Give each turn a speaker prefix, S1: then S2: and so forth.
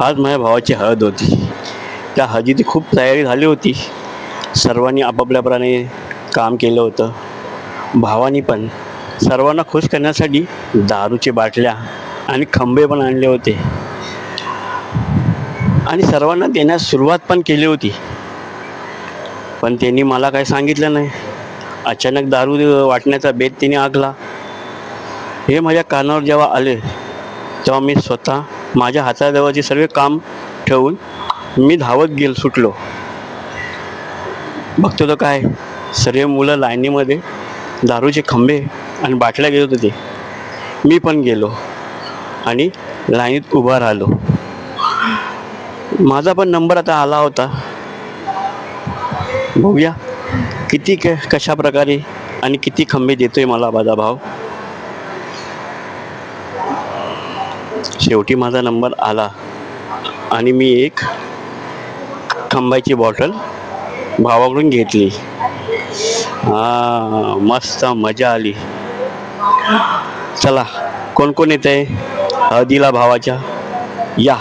S1: आज माझ्या भावाची हळद होती. त्या हळदीची खूप तयारी झाली होती. सर्वांनी आपापल्याप्रमाणे काम केलं होतं. भावानी पण सर्वांना खुश करण्यासाठी दारूच्या बाटल्या आणि खंबे पण आणले होते. आणि सर्वांना देण्यास सुरुवात पण केली होती. पण त्यांनी मला काही सांगितलं नाही. अचानक दारू वाटण्याचा बेत तिने आखला. हे माझ्या कानावर जेव्हा आले तेव्हा मी स्वतः माझ्या हाताजवळचे सर्व काम ठेवून मी धावत गेल सुटलो. बघतो तर काय सर्व मुलं लाईनीमध्ये दारूचे खंबे आणि बाटल्या घेत होते मी पण गेलो आणि लाईनीत उभा राहिलो. माझा पण नंबर आता आला होता. बघूया किती क कशा प्रकारे आणि किती खंबे देतोय मला माझा भाव. शेवटी माझा नंबर आला आणि मी एक खंबाची बॉटल भावाकडून घेतली. हा मस्त मजा आली. चला कोण कोण येत आहे हळदीला भावाच्या. या.